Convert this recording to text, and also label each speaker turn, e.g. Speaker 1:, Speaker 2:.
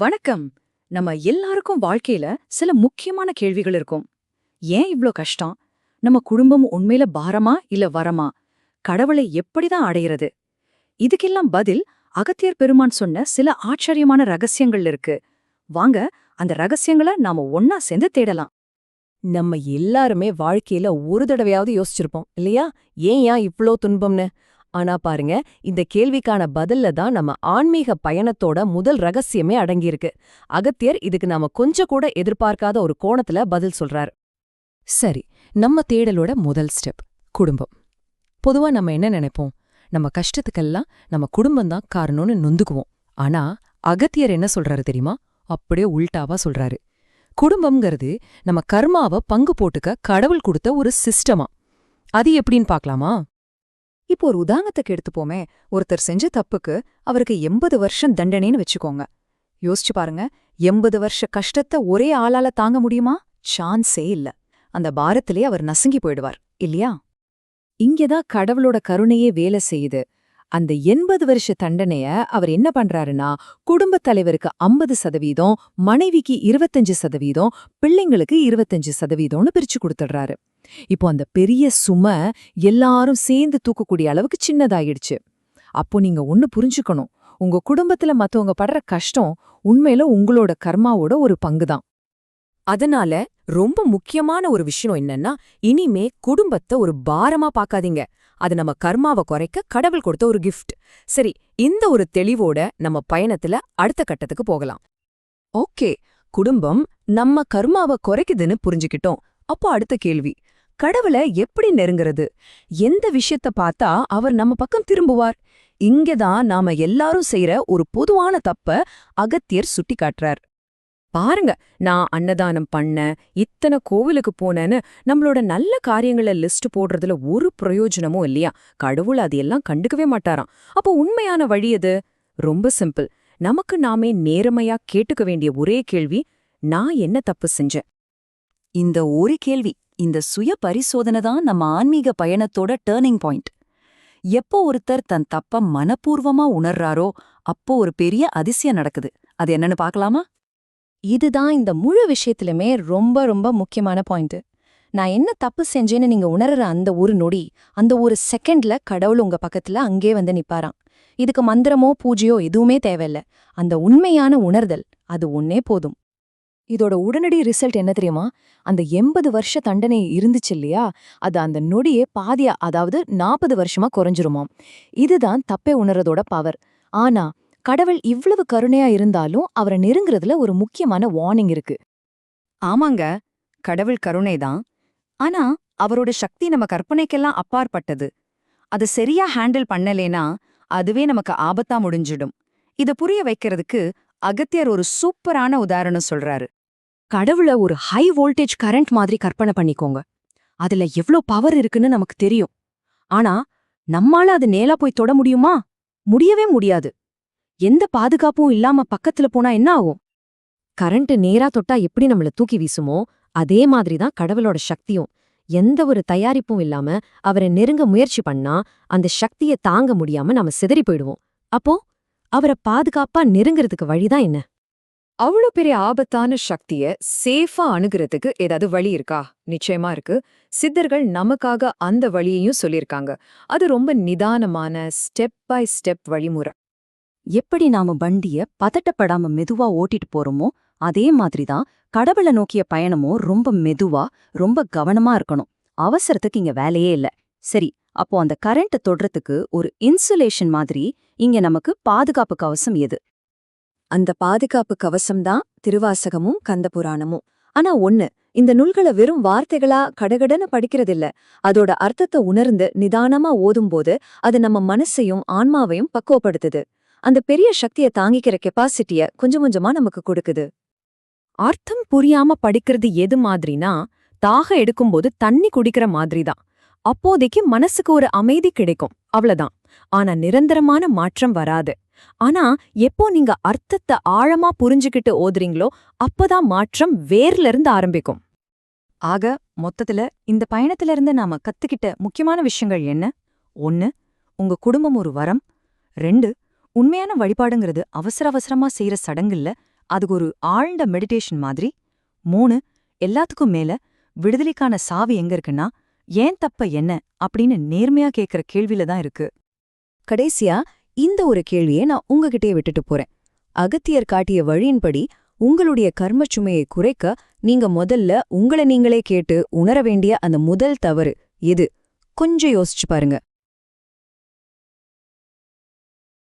Speaker 1: வணக்கம். நம்ம எல்லாருக்கும் வாழ்க்கையில சில முக்கியமான கேள்விகள் இருக்கும். ஏன் இவ்ளோ கஷ்டம்? நம்ம குடும்பம் உண்மையில பாரமா இல்ல வரமா? கடவுளை எப்படிதான் அடையிறது? இதுக்கெல்லாம் பதில் அகத்தியர் பெருமான் சொன்ன சில ஆச்சரியமான ரகசியங்கள் இருக்கு. வாங்க அந்த ரகசியங்களை நாம ஒன்னா சேர்ந்து தேடலாம்.
Speaker 2: நம்ம எல்லாருமே வாழ்க்கையில ஒரு தடவையாவது யோசிச்சிருப்போம் இல்லையா? ஏன் ஏன் இவ்ளோ துன்பம்னு? ஆனா பாருங்க இந்த கேள்விக்கான பதில்ல தான் நம்ம ஆன்மீக பயணத்தோட முதல் ரகசியமே அடங்கியிருக்கு. அகத்தியர் இதுக்கு நாம கொஞ்சம் கூட எதிர்பார்க்காத ஒரு கோணத்துல பதில் சொல்றாரு. சரி நம்ம தேடலோட முதல் ஸ்டெப் குடும்பம். பொதுவா நம்ம என்ன நினைப்போம்? நம்ம கஷ்டத்துக்கெல்லாம் நம்ம குடும்பம் தான் காரணம்னு நொந்துக்குவோம். ஆனா அகத்தியர் என்ன சொல்றாரு தெரியுமா? அப்படியே உல்டாவா சொல்றாரு. குடும்பம்ங்கிறது நம்ம கர்மாவை பங்கு போட்டுக்க கடவுள் கொடுத்த ஒரு சிஸ்டமா? அது எப்படின்னு பார்க்கலாமா?
Speaker 1: இப்போ ஒரு உதாரணத்துக்கு எடுத்துப்போமே. ஒருத்தர் செஞ்ச தப்புக்கு அவருக்கு எண்பது வருஷம் தண்டனைன்னு வச்சுக்கோங்க. யோசிச்சு பாருங்க. எண்பது வருஷ கஷ்டத்தை ஒரே ஆளால தாங்க முடியுமா? சான்ஸே இல்ல. அந்த பாரத்திலே அவர் நசுங்கி போயிடுவார். இல்லையா? இங்கதான் கடவுளோட கருணையே வேலை செய்யுது. அந்த எண்பது வருஷ தண்டனைய அவர் என்ன பண்றாருன்னா குடும்பத் தலைவருக்கு ஐம்பது சதவீதம் மனைவிக்கு இருபத்தஞ்சு சதவீதம் பிள்ளைங்களுக்கு இருபத்தஞ்சு சதவீதம்னு பிரிச்சு கொடுத்துடுறாரு. இப்போ அந்த பெரிய சுமை எல்லாரும் சேர்ந்து தூக்கக்கூடிய அளவுக்கு சின்னதாயிடுச்சு. அப்போ நீங்க ஒன்னு புரிஞ்சுக்கணும். உங்க குடும்பத்துல மத்தவங்க படுற கஷ்டம் உண்மையில உங்களோட கர்மாவோட ஒரு பங்குதான்.
Speaker 2: அதனால ரொம்ப முக்கியமான ஒரு விஷயம் என்னன்னா இனிமே குடும்பத்தை ஒரு பாரமா பாக்காதீங்க. அது நம்ம கர்மாவை குறைக்க கடவுள் கொடுத்த ஒரு கிஃப்ட் சரி இந்த ஒரு தெளிவோட நம்ம பயணத்துல அடுத்த கட்டத்துக்கு போகலாம். ஓகே குடும்பம் நம்ம கர்மாவை குறைக்குதுன்னு புரிஞ்சுக்கிட்டோம். அப்போ அடுத்த கேள்வி கடவுளை எப்படி நெருங்குறது? எந்த விஷயத்த பார்த்தா அவர் நம்ம பக்கம் திரும்புவார்? இங்கதான் நாம எல்லாரும் செய்யற ஒரு பொதுவான தப்ப அகத்தியர் சுட்டி காட்டுறார் பாருங்க நான் அன்னதானம் பண்ண இத்தனை கோவிலுக்கு போனேன்னு நம்மளோட நல்ல காரியங்கள லிஸ்ட் போடுறதுல ஒரு பிரயோஜனமும் இல்லையா? கடவுள் அதையெல்லாம் கண்டுக்கவே மாட்டாராம். அப்போ உண்மையான வழி எது? ரொம்ப சிம்பிள். நமக்கு நாமே நேர்மையா கேட்டுக்க வேண்டிய ஒரே கேள்வி நான் என்ன தப்பு செஞ்சேன்?
Speaker 1: இந்த ஒரு கேள்வி இந்த சுய பரிசோதனை தான் நம்ம ஆன்மீக பயணத்தோட டேர்னிங் பாயிண்ட் எப்போ ஒருத்தர் தன் தப்ப மனப்பூர்வமா உணர்றாரோ அப்போ ஒரு பெரிய அதிசயம் நடக்குது. அது என்னன்னு பார்க்கலாமா?
Speaker 3: இதுதான் இந்த முழு விஷயத்திலுமே ரொம்ப ரொம்ப முக்கியமான பாயிண்ட் நான் என்ன தப்பு செஞ்சேன்னு நீங்க உணர்ற அந்த ஒரு நொடி அந்த ஒரு செகண்ட்ல கடவுள் உங்க பக்கத்துல அங்கே வந்து நிப்பாராம். இதுக்கு மந்திரமோ பூஜையோ எதுவுமே தேவையில்ல. அந்த உண்மையான உணர்தல் அது ஒன்னே போதும். இதோட உடனடி ரிசல்ட் என்ன தெரியுமா? அந்த எண்பது வருஷ தண்டனை இருந்துச்சு இல்லையா? அது அந்த நொடியே பாதியா அதாவது நாற்பது வருஷமா குறைஞ்சிருமாம். இதுதான் தப்பே உணர்றதோட பவர் ஆனா கடவுள் இவ்வளவு கருணையா இருந்தாலும் அவரை நெருங்குறதுல ஒரு முக்கியமான வார்னிங் இருக்கு.
Speaker 1: ஆமாங்க கடவுள் கருணைதான். ஆனா அவரோட சக்தி நம்ம கற்பனைக்கெல்லாம் அப்பாற்பட்டது. அது சரியா ஹேண்டில் பண்ணலேனா அதுவே நமக்கு ஆபத்தா முடிஞ்சிடும். இத புரிய வைக்கிறதுக்கு அகத்தியர் ஒரு சூப்பரான உதாரணம் சொல்றாரு.
Speaker 3: கடவுள ஒரு ஹை வோல்டேஜ் கரண்ட் மாதிரி கற்பனை பண்ணிக்கோங்க. அதுல எவ்ளோ பவர் இருக்குன்னு நமக்கு தெரியும். ஆனா நம்மால அது நேலா போய் தொட முடியுமா? முடியவே முடியாது. எந்த பாதுகாப்பும் இல்லாம பக்கத்துல போனா என்ன ஆகும்? கரண்ட் நேரா தொட்டா எப்படி நம்மள தூக்கி வீசுமோ அதே மாதிரி தான் கடவுளோட சக்தியும். எந்த ஒரு தயாரிப்பும் இல்லாம அவரை நெருங்க முயற்சி பண்ணா அந்த சக்தியை தாங்க முடியாம நாம சிதறி போயிடுவோம். அப்போ அவரை பாதுகாப்பா நெருங்கிறதுக்கு வழிதான் என்ன?
Speaker 1: அவ்வளோ பெரிய ஆபத்தான சக்திய சேஃபா அணுகிறதுக்கு ஏதாவது வழி இருக்கா? நிச்சயமா இருக்கு. சித்தர்கள் நமக்காக அந்த வழியையும் சொல்லியிருக்காங்க. அது ரொம்ப நிதானமான ஸ்டெப் பை ஸ்டெப் வழிமுறை.
Speaker 3: எப்படி நாம வண்டிய பதட்டப்படாம மெதுவா ஓட்டிட்டு போறோமோ அதே மாதிரிதான் கடவுள நோக்கிய பயணமும் ரொம்ப மெதுவா ரொம்ப கவனமா இருக்கணும். அவசரத்துக்கு இங்க வேலையே இல்ல. சரி அப்போ அந்த கரண்ட் தொடுறதுக்கு ஒரு இன்சுலேஷன் மாதிரி இங்க நமக்கு பாதுகாப்பு கவசம் எது? அந்த பாதுகாப்பு கவசம்தான் திருவாசகமும் கந்தபுராணமும். ஆனா ஒண்ணு இந்த நூல்களை வெறும் வார்த்தைகளா கடகடன்னு படிக்கிறதில்ல. அதோட அர்த்தத்தை உணர்ந்து நிதானமா ஓதும்போது அது நம்ம மனசையும் ஆன்மாவையும் பக்குவப்படுத்துது. அந்த பெரிய சக்தியை தாங்கிக்கிற கெப்பாசிட்டிய கொஞ்சம் கொஞ்சமா நமக்கு கொடுக்குது.
Speaker 2: அர்த்தம் புரியாம படிக்கிறது எது மாதிரினா தாக எடுக்கும்போது தண்ணி குடிக்கிற மாதிரிதான். அப்போதைக்கு மனசுக்கு ஒரு அமைதி கிடைக்கும் அவ்வளவுதான். ஆனா நிரந்தரமான மாற்றம் வராது. ஆனா எப்போ நீங்க அர்த்தத்தை ஆழமா புரிஞ்சுக்கிட்டு ஓதுறீங்களோ அப்பதான் மாற்றம் வேர்ல இருந்து ஆரம்பிக்கும்.
Speaker 1: ஆக மொத்தத்துல இந்த பயணத்துல இருந்து நாம கத்துக்கிட்ட முக்கியமான விஷயங்கள் என்ன? ஒன்னு உங்க குடும்பம் ஒரு வரம். ரெண்டு உண்மையான வழிபாடுங்கிறது அவசர அவசரமா செய்யற சடங்குல்ல
Speaker 3: அதுக்கு ஒரு ஆழ்ந்த மெடிடேஷன் மாதிரி. மூணு எல்லாத்துக்கும் மேல விடுதலைக்கான சாவி எங்க இருக்குன்னா ஏன் தப்ப என்ன அப்படின்னு நேர்மையா கேக்குற கேள்வியில தான் இருக்கு.
Speaker 1: கடைசியா இந்த ஒரு கேள்வியை நான் உங்ககிட்டயே விட்டுட்டு போறேன். அகத்தியர் காட்டிய வழியின்படி உங்களுடைய கர்ம சுமையை குறைக்க நீங்க முதல்ல உங்களை நீங்களே கேட்டு உணர வேண்டிய அந்த முதல் தவறு எது? கொஞ்சம் யோசிச்சு பாருங்க.